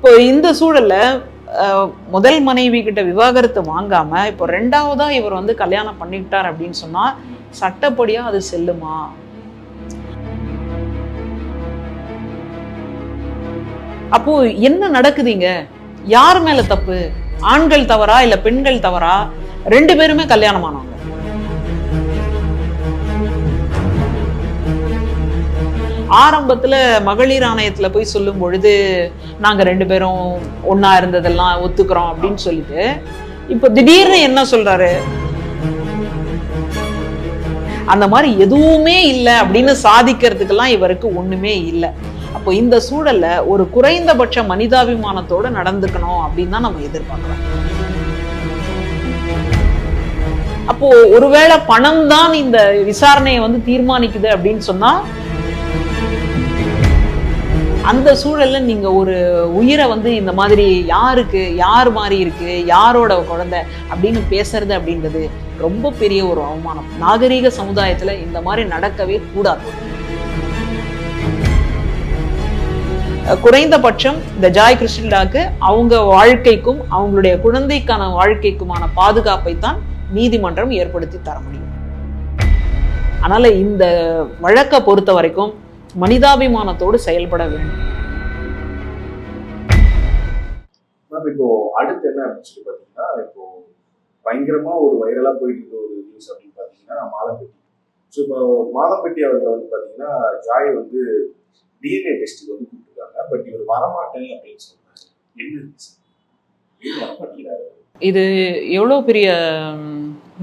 இப்போ இந்த சூழல்ல முதல் மனைவி கிட்ட விவாகரத்து வாங்காம இப்போ ரெண்டாவதா இவர் வந்து கல்யாணம் பண்ணிக்கிட்டார் அப்படின்னு சொன்னா சட்டப்படியா அது செல்லுமா? அப்போ என்ன நடக்குதுங்க? யார் மேல தப்பு? ஆண்கள் தவறா இல்ல பெண்கள் தவறா? ரெண்டு பேருமே கல்யாணம் ஆனோம் ஆரம்பத்துல மகளிர் ஆணையத்துல போய் சொல்லும் பொழுது நாங்க ரெண்டு பேரும் ஒன்னா இருந்ததெல்லாம் ஒத்துக்கிறோம் அப்படின்னு சொல்லிட்டு இப்போ திடீர்னு என்ன சொல்றாரு? அந்த மாதிரி எதுவுமே இல்லை அப்படின்னு சாதிக்கிறதுக்கெல்லாம் இவருக்கு ஒண்ணுமே இல்லை. அப்போ இந்த சூழல்ல ஒரு குறைந்தபட்ச மனிதாபிமானத்தோட நடந்துக்கணும் அப்படின்னு தான் நம்ம எதிர்பார்க்கிறோம். அப்போ ஒருவேளை பணம் தான் இந்த விசாரணையை வந்து தீர்மானிக்குது அப்படின்னு சொன்னா அந்த சூழல்ல நீங்கள் ஒரு உயிரை வந்து இந்த மாதிரி யாருக்கு யார் மாதிரி இருக்கு யாரோட குழந்தை அப்படின்னு பேசுறது அப்படின்றது ரொம்ப பெரிய ஒரு அவமானம். நாகரீக சமுதாயத்தில் இந்த மாதிரி நடக்கவே கூடாது. குறைந்தபட்சம் இந்த ஜாய் கிருஷ்ணடாக்கு அவங்க வாழ்க்கைக்கும் அவங்களுடைய குழந்தைக்கான வாழ்க்கைக்குமான பாதுகாப்பை தான் நீதிமன்றம் ஏற்படுத்தி தர முடியும். அதனால் இந்த வழக்கை பொறுத்த வரைக்கும் மனிதாபிமானத்தோடு செயல்பட வேண்டும். இப்போ அடுத்து என்ன அப்படின்னு பாத்தீங்கன்னா இப்போ பயங்கரமா ஒரு வைரலா போயிட்டு இருக்க ஒரு நியூஸ் அப்படின்னு பாத்தீங்கன்னா மாதம்பட்டி ஸோ இப்போ மாதம்பட்டி அவர்கள் வந்து பாத்தீங்கன்னா ஜாய் வந்து டிஎன்ஏ டெஸ்ட்டுக்கு வந்து கூப்பிட்டுருக்காங்க. பட் இவர் வரமாட்டேன் அப்படின்னு சொல்றாரு என்ன வரமாட்டேங்கிறாரு? இது எவ்வளோ பெரிய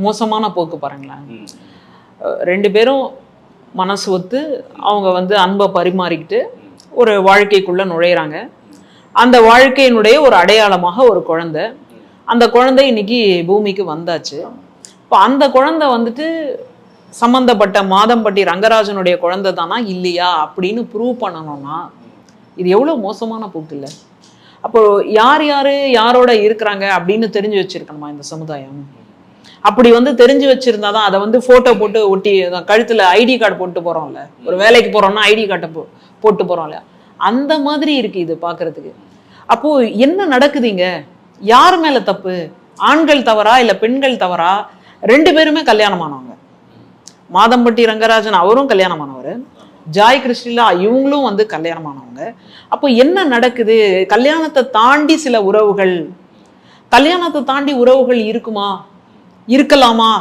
மோசமான போக்கு பாருங்களேன். ரெண்டு பேரும் மனசு ஒத்து அவங்க வந்து அன்பை பரிமாறிக்கிட்டு ஒரு வாழ்க்கைக்குள்ளே நுழையிறாங்க. அந்த வாழ்க்கையினுடைய ஒரு அடையாளமாக ஒரு குழந்தை. அந்த குழந்தை இன்னைக்கு பூமிக்கு வந்தாச்சு. இப்போ அந்த குழந்தை வந்துட்டு சம்பந்தப்பட்ட மாதம்பட்டி ரங்கராஜனுடைய குழந்தை தானா இல்லையா அப்படின்னு ப்ரூவ் பண்ணணும்னா இது எவ்வளோ மோசமான போக்கு இல்லை. அப்போ யார் யார் யாரோட இருக்கிறாங்க அப்படின்னு தெரிஞ்சு வச்சுருக்கணுமா இந்த சமுதாயம்? அப்படி வந்து தெரிஞ்சு வச்சிருந்தா தான் அதை வந்து ஃபோட்டோ போட்டு ஒட்டி அதான் கழுத்துல ஐடி கார்டு போட்டு போறோம்ல. ஒரு வேலைக்கு போறோம்னா ஐடி கார்டை போ போட்டு போறோம்ல. அந்த மாதிரி இருக்கு இது பாக்குறதுக்கு. அப்போ என்ன நடக்குதுங்க? யார் மேல தப்பு? ஆண்கள் தவறா இல்ல பெண்கள் தவறா? ரெண்டு பேருமே கல்யாணமானவங்க. மாதம்பட்டி ரங்கராஜன் அவரும் கல்யாணமானவர். ஜாய் கிருஷ்ணிலா இவங்களும் வந்து கல்யாணமானவங்க. அப்போ என்ன நடக்குது? கல்யாணத்தை தாண்டி சில உறவுகள். கல்யாணத்தை தாண்டி உறவுகள் இருக்குமா? இருக்கலாமா?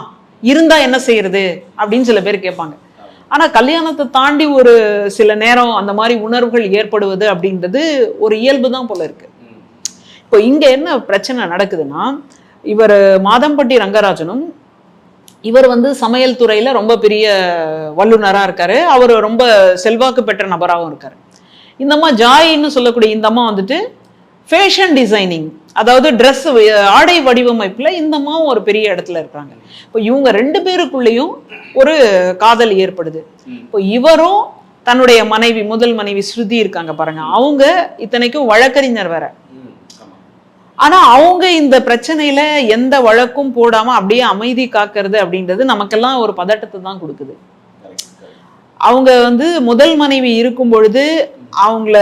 இருந்தா என்ன செய்யறது? அப்படின்னு சில பேர் கேட்பாங்க. ஆனா கல்யாணத்தை தாண்டி ஒரு சில நேரம் அந்த மாதிரி உணர்வுகள் ஏற்படுவது அப்படின்றது ஒரு இயல்பு தான் போல இருக்கு. இப்போ இங்க என்ன பிரச்சனை நடக்குதுன்னா இவர் மாதம்பட்டி ரங்கராஜனும் இவர் வந்து சமையல் துறையில ரொம்ப பெரிய வல்லுநராக இருக்காரு. அவர் ரொம்ப செல்வாக்கு பெற்ற நபராகவும் இருக்காரு. இந்த அம்மா ஜாயின்னு சொல்லக்கூடிய இந்த அம்மா வந்துட்டு ஃபேஷன் டிசைனிங் அதாவது ட்ரெஸ் ஆடை வடிவமைப்புல இந்த அம்மாவும் ஒரு பெரிய இடத்துல இருக்காங்க இப்போ இவங்க ரெண்டு பேருக்குள்ளேயும் ஒரு காதல் ஏற்படுது. இப்போ இவரும் தன்னுடைய மனைவி முதல் மனைவி ஸ்ருதி இருக்காங்க பாருங்க அவங்க இத்தனைக்கும் வழக்கறிஞர் வேற. ஆனா அவங்க இந்த பிரச்சனையில எந்த வழக்கும் போடாம அப்படியே அமைதி காக்கிறது அப்படின்றது நமக்கெல்லாம் ஒரு பதட்டத்தை தான் கொடுக்குது. அவங்க வந்து முதல் மனைவி இருக்கும் பொழுது அவங்கள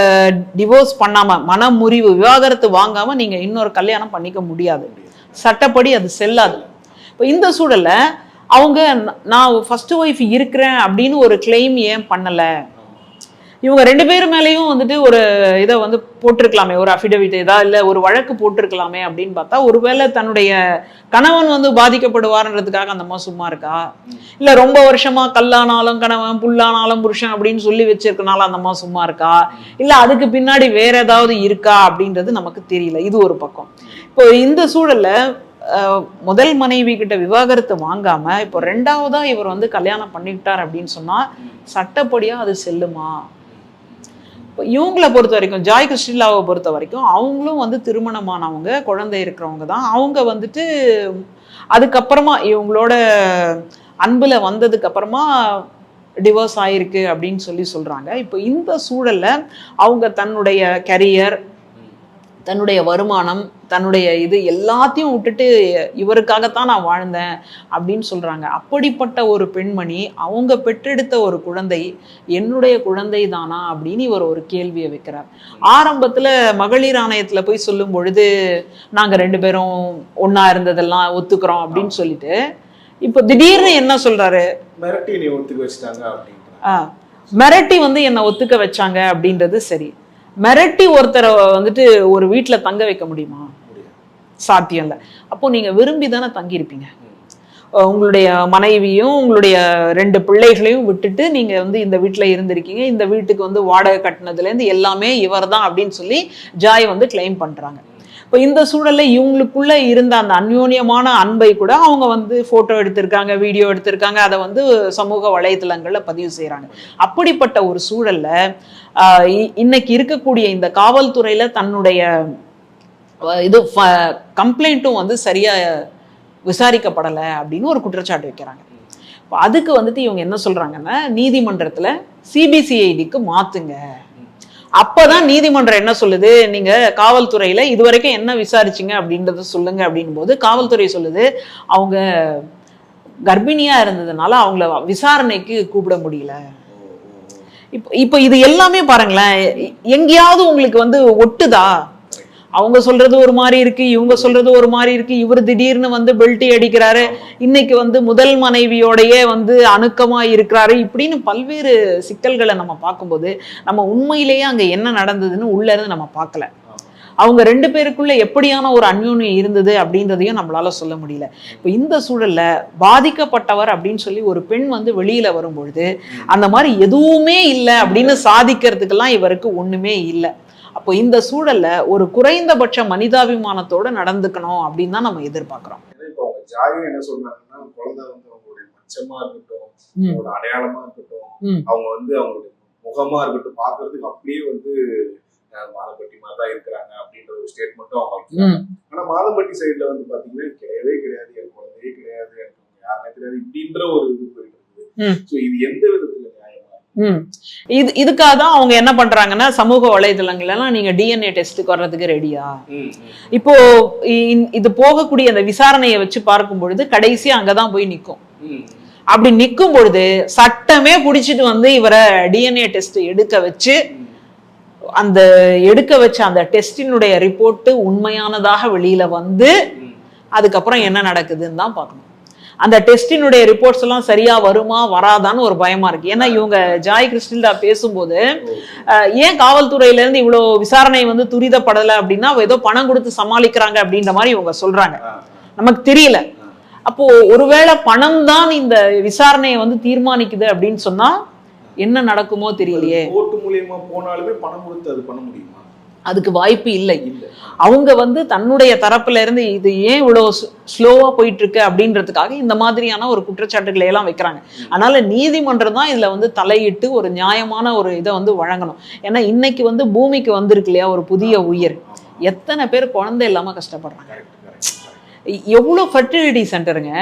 டிவோர்ஸ் பண்ணாம மனமுறிவு விவாகரத்து வாங்காம நீங்க இன்னொரு கல்யாணம் பண்ணிக்க முடியாது. சட்டப்படி அது செல்லாது. இப்போ இந்த சூழல்ல அவங்க நான் ஃபர்ஸ்ட் ஒய்ஃப் இருக்கிறேன் அப்படின்னு ஒரு கிளைம் ஏன் பண்ணலை? இவங்க ரெண்டு பேரும் மேலேயும் வந்துட்டு ஒரு இதை வந்து போட்டிருக்கலாமே ஒரு அஃபிடவிட் இதா இல்லை ஒரு வழக்கு போட்டிருக்கலாமே அப்படின்னு பார்த்தா ஒருவேளை தன்னுடைய கணவன் வந்து பாதிக்கப்படுவார்ன்றதுக்காக அந்த அம்மா சும்மா இருக்கா? இல்லை ரொம்ப வருஷமா கல்லானாலும் கணவன் புல்லானாலும் புருஷன் அப்படின்னு சொல்லி வச்சிருக்கனால அந்த அம்மா சும்மா இருக்கா? இல்லை அதுக்கு பின்னாடி வேற ஏதாவது இருக்கா அப்படின்றது நமக்கு தெரியல. இது ஒரு பக்கம். இப்போ இந்த சூழல்ல முதல் மனைவி கிட்ட விவாகரத்து வாங்காம இப்போ ரெண்டாவதா இவர் வந்து கல்யாணம் பண்ணிக்கிட்டார் அப்படின்னு சொன்னா சட்டப்படியா அது செல்லுமா? இவங்கள பொறுத்த வரைக்கும் ஜாய் கிருஷ்ணிலாவை பொறுத்த வரைக்கும் அவங்களும் வந்து திருமணமானவங்க குழந்தை இருக்கிறவங்க தான். அவங்க வந்துட்டு அதுக்கப்புறமா இவங்களோட அன்பில் வந்ததுக்கப்புறமா டிவோர்ஸ் ஆயிருக்கு அப்படின்னு சொல்லி சொல்கிறாங்க இப்போ இந்த சூழலில் அவங்க தன்னுடைய கரியர் தன்னுடைய வருமானம் தன்னுடைய இது எல்லாத்தையும் விட்டுட்டு இவருக்காகத்தான் நான் வாழ்ந்தேன் அப்படின்னு சொல்றாங்க. அப்படிப்பட்ட ஒரு பெண்மணி அவங்க பெற்றெடுத்த ஒரு குழந்தை என்னுடைய குழந்தை தானா அப்படின்னு இவர் ஒரு கேள்வியை வைக்கிறார். ஆரம்பத்துல மகளிர் ஆணையத்துல போய் சொல்லும் பொழுது நாங்க ரெண்டு பேரும் ஒண்ணா இருந்ததெல்லாம் ஒத்துக்கிறோம் அப்படின்னு சொல்லிட்டு இப்போ திடீர்னு என்ன சொல்றாரு? மிரட்டி ஒத்துக்க வச்சுட்டாங்க மிரட்டி வந்து என்னை ஒத்துக்க வச்சாங்க அப்படின்றது சரி. மிரட்டி ஒருத்தரை வந்துட்டு ஒரு வீட்டில் தங்க வைக்க முடியுமா? சாத்தியம் இல்லை. அப்போ நீங்கள் விரும்பி தானே தங்கியிருப்பீங்க உங்களுடைய மனைவியும் உங்களுடைய ரெண்டு பிள்ளைகளையும் விட்டுட்டு நீங்கள் வந்து இந்த வீட்டில் இருந்திருக்கீங்க. இந்த வீட்டுக்கு வந்து வாடகை கட்டினதுலேருந்து எல்லாமே இவர் தான் அப்படின்னு சொல்லி ஜாய் வந்து கிளைம் பண்ணுறாங்க இப்போ இந்த சூழல்ல இவங்களுக்குள்ள இருந்த அந்த அந்யோன்யமான அன்பை கூட அவங்க வந்து ஃபோட்டோ எடுத்திருக்காங்க வீடியோ எடுத்திருக்காங்க அதை வந்து சமூக வலைதளங்களில் பதிவு செய்கிறாங்க அப்படிப்பட்ட ஒரு சூழல்ல இ- இன்னைக்கு இருக்கக்கூடிய இந்த காவல்துறையில் தன்னுடைய இது கம்ப்ளைண்ட்டும் வந்து சரியாக விசாரிக்கப்படலை அப்படின்னு ஒரு குற்றச்சாட்டு வைக்கிறாங்க. இப்போ அதுக்கு வந்துட்டு இவங்க என்ன சொல்றாங்கன்னா நீதிமன்றத்தில் சிபிசிஐடிக்கு மாத்துங்க. அப்பதான் நீதிமன்றம் என்ன சொல்லுது? நீங்க காவல்துறையில இதுவரைக்கும் என்ன விசாரிச்சீங்க அப்படின்றத சொல்லுங்க அப்படின் போது காவல்துறை சொல்லுது அவங்க கர்ப்பிணியா இருந்ததுனால அவங்கள விசாரணைக்கு கூப்பிட முடியல. இப்போ இப்போ இது எல்லாமே பாருங்களேன் எங்கேயாவது உங்களுக்கு வந்து ஒட்டுதா? அவங்க சொல்றது ஒரு மாதிரி இருக்கு இவங்க சொல்றது ஒரு மாதிரி இருக்கு இவர் திடீர்னு வந்து பெல்ட்டி அடிக்கிறாரு இன்னைக்கு வந்து முதல் மனைவியோடைய வந்து அணுக்கமா இருக்கிறாரு இப்படின்னு பல்வேறு சிக்கல்களை நம்ம பார்க்கும்போது நம்ம உண்மையிலேயே அங்க என்ன நடந்ததுன்னு உள்ள இருந்து நம்ம பார்க்கல. அவங்க ரெண்டு பேருக்குள்ள எப்படியான ஒரு அந்யோன்யம் இருந்தது அப்படின்றதையும் நம்மளால சொல்ல முடியல. இப்போ இந்த சூழல்ல பாதிக்கப்பட்டவர் அப்படின்னு சொல்லி ஒரு பெண் வந்து வெளியில வரும்பொழுது அந்த மாதிரி எதுவுமே இல்லை அப்படின்னு சாதிக்கிறதுக்கெல்லாம் இவருக்கு ஒண்ணுமே இல்லை. அப்போ இந்த சூழல்ல ஒரு குறைந்தபட்ச மனிதாபிமானத்தோட நடந்துக்கணும் அப்படின்னு தான் நம்ம எதிர்பார்க்கிறோம் என்ன சொல்றாங்கன்னா குழந்தை வந்து அவங்களுடைய மச்சமா இருக்கட்டும். அவங்களோட அடையாளமா இருக்கட்டும். அவங்க வந்து அவங்களுடைய முகமா இருக்கட்டும் பார்க்கிறதுக்கு அப்படியே வந்து மாதம்பட்டி மாதிரி தான் இருக்கிறாங்க அப்படின்ற ஒரு ஸ்டேட்மெண்ட்டும் அவங்க வைக்கிறாங்க. ஆனா மாதம்பட்டி சைடுல வந்து பாத்தீங்கன்னா கிடையவே கிடையாது என் குழந்தையே கிடையாது எனக்கு யாருமே கிடையாது இப்படின்ற ஒரு இது போயிட்டு. இருக்குது சோ இது எந்த விதத்துல இது இதுக்காக தான் அவங்க என்ன பண்றாங்கன்னா சமூக வலைதளங்கள்ல எல்லாம் நீங்க டிஎன்ஏ டெஸ்ட்டுக்கு வர்றதுக்கு ரெடியா இப்போ இது போகக்கூடிய அந்த விசாரணையை வச்சு பார்க்கும் பொழுது கடைசியா அங்கதான் போய் நிற்கும் அப்படி நிற்கும் பொழுது சட்டமே பிடிச்சிட்டு வந்து இவரை டிஎன்ஏ டெஸ்ட் எடுக்க வச்சு அந்த எடுக்க வச்ச அந்த டெஸ்டினுடைய ரிப்போர்ட் உண்மையானதாக வெளியில வந்து அதுக்கப்புறம் என்ன நடக்குதுன்னு தான் பார்க்கணும். அந்த டெஸ்டினுடைய ரிப்போர்ட்ஸ் எல்லாம் சரியா வருமா வராதான்னு ஒரு பயமா இருக்கு. ஏன்னா இவங்க ஜாய் கிறிஸ்டில்டா பேசும்போது ஏன் காவல்துறையில இருந்து இவ்வளவு விசாரணை வந்து துரிதப்படலை அப்படின்னா ஏதோ பணம் கொடுத்து சமாளிக்கிறாங்க அப்படின்ற மாதிரி இவங்க சொல்றாங்க. நமக்கு தெரியல. அப்போ ஒருவேளை பணம் தான் இந்த விசாரணையை வந்து தீர்மானிக்குது அப்படின்னு சொன்னா என்ன நடக்குமோ தெரியலையே. கோர்ட்டு மூலியமா போனாலுமே பணம் கொடுத்து அது பண்ண முடியுமா? அதுக்கு வாய்ப்பு இல்லை. அவங்க வந்து தன்னுடைய தரப்புல இருந்து இது ஏன் இவ்வளோ ஸ்லோவா போயிட்டு இருக்கு அப்படின்றதுக்காக இந்த மாதிரியான ஒரு குற்றச்சாட்டுகளை எல்லாம் வைக்கிறாங்க. அதனால நீதிமன்றம் தான் இதுல வந்து தலையிட்டு ஒரு நியாயமான ஒரு இதை வந்து வழங்கணும். ஏன்னா இன்னைக்கு வந்து பூமிக்கு வந்திருக்கு இல்லையா ஒரு புதிய உயிர். எத்தனை பேர் குழந்தை இல்லாம கஷ்டப்படுறாங்க. கரெக்ட் கரெக்ட் எவ்வளோ ஃபர்டிலிட்டி சென்டருங்க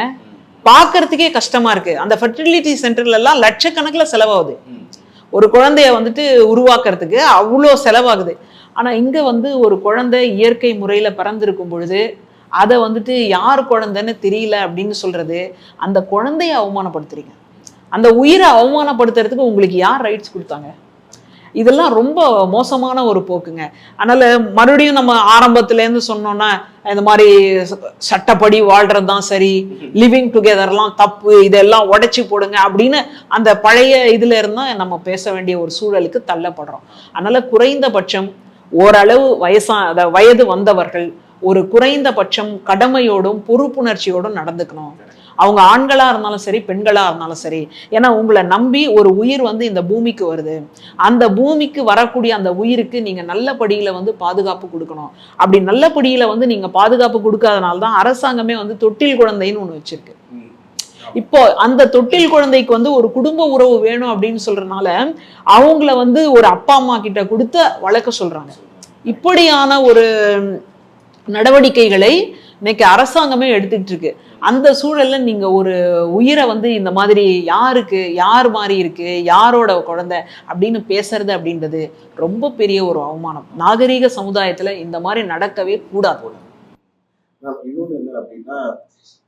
பார்க்கறதுக்கே கஷ்டமா இருக்கு. அந்த ஃபர்டிலிட்டி சென்டர்ல எல்லாம் லட்சக்கணக்கில் செலவாகுது. ஒரு குழந்தைய வந்துட்டு உருவாக்குறதுக்கு அவ்வளோ செலவாகுது. ஆனா இங்க வந்து ஒரு குழந்தை இயற்கை முறையில பிறந்திருக்கும் பொழுது அதை வந்துட்டு யார் குழந்தைன்னு தெரியல அப்படின்னு சொல்றது அந்த குழந்தைய அவமானப்படுத்துறீங்க. அந்த உயிரை அவமானப்படுத்துறதுக்கு உங்களுக்கு யார் ரைட்ஸ் கொடுத்தாங்க? இதெல்லாம் ரொம்ப மோசமான ஒரு போக்குங்க. அதனால மறுபடியும் நம்ம ஆரம்பத்துல இருந்து சொன்னோம்னா இந்த மாதிரி ச- சட்டப்படி வாழ்றது தான் சரி லிவிங் டுகெதர்லாம் தப்பு இதெல்லாம் உடைச்சி போடுங்க அப்படின்னு அந்த பழைய இதுல இருந்தால் நம்ம பேச வேண்டிய ஒரு சூழலுக்கு தள்ளப்படுறோம். அதனால குறைந்தபட்சம் ஓரளவு வயசா அத வயது வந்தவர்கள் ஒரு குறைந்தபட்சம் கடமையோடும் பொறுப்புணர்ச்சியோடும் நடந்துக்கணும். அவங்க ஆண்களா இருந்தாலும் சரி பெண்களா இருந்தாலும் சரி. ஏன்னா உங்களை நம்பி ஒரு உயிர் வந்து இந்த பூமிக்கு வருது. அந்த பூமிக்கு வரக்கூடிய அந்த உயிருக்கு நீங்க நல்லபடியில வந்து பாதுகாப்பு கொடுக்கணும். அப்படி நல்லபடியில வந்து நீங்க பாதுகாப்பு கொடுக்காதனால தான் அரசாங்கமே வந்து தொட்டில் குழந்தைன்னு ஒன்று வச்சிருக்கு. இப்போ அந்த தொட்டில் குழந்தைக்கு வந்து ஒரு குடும்ப உறவு வேணும் அப்படின்னு சொல்றதுனால அவங்கள வந்து ஒரு அப்பா அம்மா கிட்ட கொடுத்து வளர்க்க சொல்றாங்க. இப்படியான ஒரு நடவடிக்கைகளை இன்னைக்கு அரசாங்கமே எடுத்துக்கிட்டு இருக்கு. அந்த சூழல்ல நீங்க ஒரு உயிரை வந்து இந்த மாதிரி யாருக்கு யார் மாதிரி இருக்கு யாரோட குழந்தை அப்படின்னு பேசுறது அப்படின்றது ரொம்ப பெரிய ஒரு அவமானம். நாகரீக சமுதாயத்துல இந்த மாதிரி நடக்கவே கூடாது. இன்னொன்று என்ன அப்படின்னா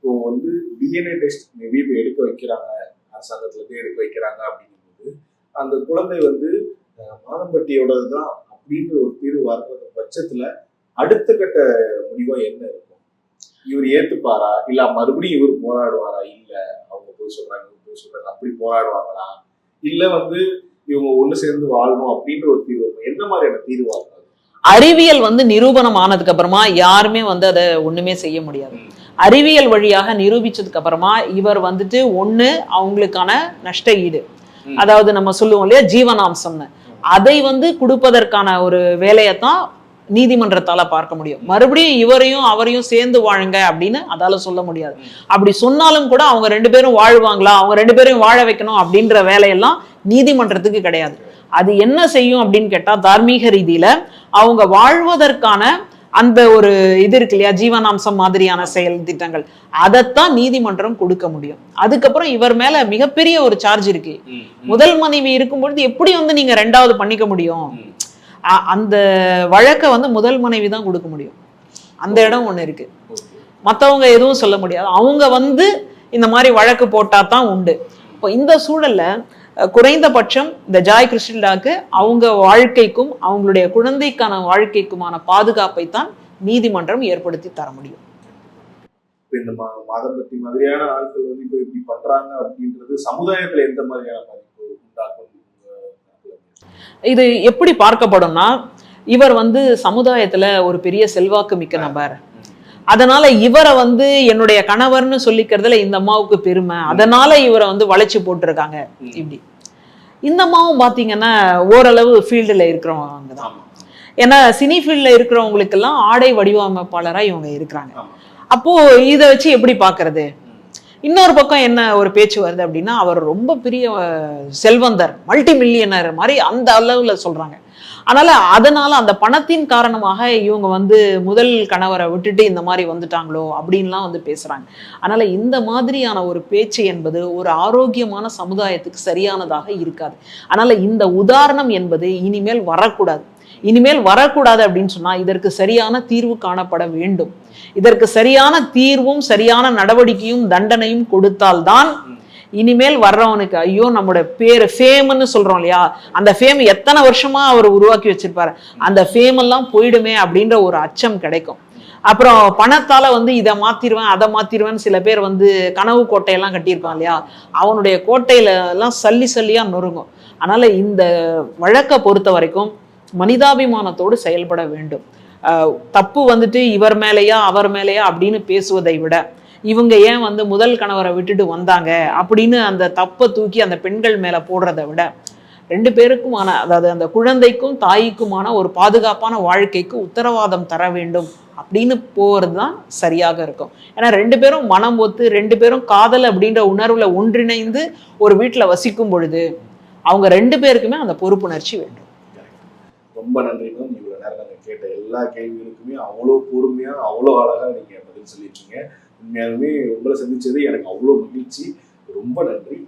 இப்போ வந்து டிஎன்ஏ டெஸ்ட் மேபி இப்போ எடுக்க வைக்கிறாங்க. அரசாங்கத்துல இருந்து எடுக்க வைக்கிறாங்க அப்படிங்கும்போது அந்த குழந்தை வந்து மாதம்பட்டியோடது தான் அப்படின்ற ஒரு தீர்வு வர்ற பட்சத்துல அடுத்த கட்ட முடிவா என்ன இருக்கும்? இவர் ஏத்துப்பாரா? இல்ல மறுபடியும் இவர் போராடுவாரா? இல்ல அவங்க போய் சொல்றாங்க இவங்க போய் சொல்றாங்க அப்படி போராடுவாங்களா? இல்ல வந்து இவங்க ஒண்ணு சேர்ந்து வாழணும் அப்படின்ற ஒரு தீர்வு என்ன மாதிரியான தீர்வா இருக்கும் அறிவியல் வந்து நிரூபணம் ஆனதுக்கு அப்புறமா யாருமே வந்து அதை ஒண்ணுமே செய்ய முடியாது. அறிவியல் வழியாக நிரூபிச்சதுக்கு அப்புறமா இவர் வந்துட்டு ஒண்ணு அவங்களுக்கான நஷ்ட ஈடு. அதாவது நம்ம சொல்லுவோம் இல்லையா ஜீவனாம்சம்னு. அதை வந்து கொடுப்பதற்கான ஒரு வேலையைத்தான் நீதிமன்றத்தால பார்க்க முடியும். மறுபடியும் இவரையும் அவரையும் சேர்ந்து வாழுங்க அப்படின்னு அதால சொல்ல முடியாது. அப்படி சொன்னாலும் கூட அவங்க ரெண்டு பேரும் வாழ்வாங்களா அவங்க ரெண்டு பேரையும் வாழ வைக்கணும் அப்படின்ற வேலையெல்லாம் நீதிமன்றத்துக்கு கிடையாது. அது என்ன செய்யும் அப்படின்னு கேட்டா தார்மீக ரீதியில அவங்க வாழ்வதற்கான அந்த ஒரு இது இருக்கு இல்லையா? ஜீவனாம்சம் மாதிரியான செயல் திட்டங்கள். அதைத்தான் நீதிமன்றம் கொடுக்க முடியும். அதுக்கப்புறம் இவர் மேல மிகப்பெரிய ஒரு சார்ஜ் இருக்கு. முதல் மனைவி இருக்கும் பொழுது எப்படி வந்து நீங்க ரெண்டாவது பண்ணிக்க முடியும்? அந்த வழக்கை வந்து முதல் மனைவி தான் கொடுக்க முடியும். அந்த இடம் ஒண்ணு இருக்கு. மத்தவங்க எதுவும் சொல்ல முடியாது. அவங்க வந்து இந்த மாதிரி வழக்கு போட்டா தான் உண்டு. இப்போ இந்த சூழல்ல குறைந்தபட்சம் இந்த ஜாய் கிருஷ்ணடாக்கு அவங்க வாழ்க்கைக்கும் அவங்களுடைய குழந்தைக்கான வாழ்க்கைக்குமான பாதுகாப்பை தான் நீதிமன்றம் ஏற்படுத்தி தர முடியும் இந்த மா- மாதம்பட்டி மாதிரியான ஆட்கள் வந்து இப்ப இப்படி பண்றாங்க அப்படின்றது சமுதாயத்துல எந்த மாதிரியான பாதிப்பு உண்டாக்கும்? இது எப்படி பார்க்கப்படும்னா இவர் வந்து சமுதாயத்துல ஒரு பெரிய செல்வாக்கு மிக்க நபர் அதனால இவரை வந்து என்னுடைய கணவர்னு சொல்லிக்கிறதுல இந்த அம்மாவுக்கு பெருமை. அதனால இவரை வந்து வளைச்சு போட்டிருக்காங்க. இப்படி. இந்த அம்மாவும் பாத்தீங்கன்னா ஓரளவு ஃபீல்டுல இருக்கிறவங்க தான் ஏன்னா சினி ஃபீல்ட்ல இருக்கிறவங்களுக்கெல்லாம் ஆடை வடிவமைப்பாளரா இவங்க இருக்கிறாங்க. ஆமா. அப்போ இதை வச்சு எப்படி பார்க்கிறது இன்னொரு பக்கம் என்ன ஒரு பேச்சு வருது அப்படின்னா அவர் ரொம்ப பெரிய செல்வந்தர் மல்டி மில்லியனர் மாதிரி அந்த அளவுல சொல்றாங்க. அதனால அதனால அந்த பணத்தின் காரணமாக இவங்க வந்து முதல் கணவரை விட்டுட்டு இந்த மாதிரி வந்துட்டாங்களோ அப்படின்லாம் வந்து பேசுறாங்க. அதனால இந்த மாதிரியான ஒரு பேச்சு என்பது ஒரு ஆரோக்கியமான சமுதாயத்துக்கு சரியானதாக இருக்காது. அதனால இந்த உதாரணம் என்பது இனிமேல் வரக்கூடாது. இனிமேல் வரக்கூடாது அப்படின்னு சொன்னா இதற்கு சரியான தீர்வு காணப்பட வேண்டும். இதற்கு சரியான தீர்வும் சரியான நடவடிக்கையும் தண்டனையும் கொடுத்தால்தான் இனிமேல் வர்றவனுக்கு ஐயோ நம்மளோட பேர் ஃபேம்னு சொல்கிறோம் இல்லையா? அந்த ஃபேம் எத்தனை வருஷமா அவர் உருவாக்கி வச்சிருப்பாரு? அந்த ஃபேம் எல்லாம் போயிடுமே அப்படின்ற ஒரு அச்சம் கிடைக்கும். அப்புறம் பணத்தால் வந்து இதை மாற்றிடுவேன் அதை மாற்றிடுவேன்னு சில பேர் வந்து கனவு கோட்டையெல்லாம் கட்டியிருப்பான் இல்லையா? அவனுடைய கோட்டையில எல்லாம் சல்லி சல்லியா நொறுங்கும். அதனால இந்த வழக்கை பொறுத்த வரைக்கும் மனிதாபிமானத்தோடு செயல்பட வேண்டும். தப்பு வந்துட்டு இவர் மேலேயா அவர் மேலேயா அப்படின்னு பேசுவதை விட இவங்க ஏன் வந்து முதல் கணவரை விட்டுட்டு வந்தாங்க அப்படின்னு அந்த தப்பை தூக்கி அந்த பெண்கள் மேலே போடுறத விட ரெண்டு பேருக்குமான அதாவது அந்த குழந்தைக்கும் தாய்க்குமான ஒரு பாதுகாப்பான வாழ்க்கைக்கு உத்தரவாதம் தர வேண்டும் அப்படின்னு போகிறது தான் சரியாக இருக்கும். ஏன்னா ரெண்டு பேரும் மனம் ஒத்து ரெண்டு பேரும் காதல் அப்படின்ற உணர்வில் ஒன்றிணைந்து ஒரு வீட்டில் வசிக்கும் பொழுது அவங்க ரெண்டு பேருக்குமே அந்த பொறுப்புணர்ச்சி வேண்டும். ரொம்ப நன்றி மேம் இவ்வளோ நேரம் நாங்கள் கேட்ட எல்லா கேள்விகளுக்குமே அவ்வளோ பொறுமையாக அவ்வளோ அழகாக நீங்கள் பதில் சொல்லியிருக்கீங்க உண்மையாலுமே உங்களை சந்திச்சது எனக்கு அவ்வளோ மகிழ்ச்சி. ரொம்ப நன்றி.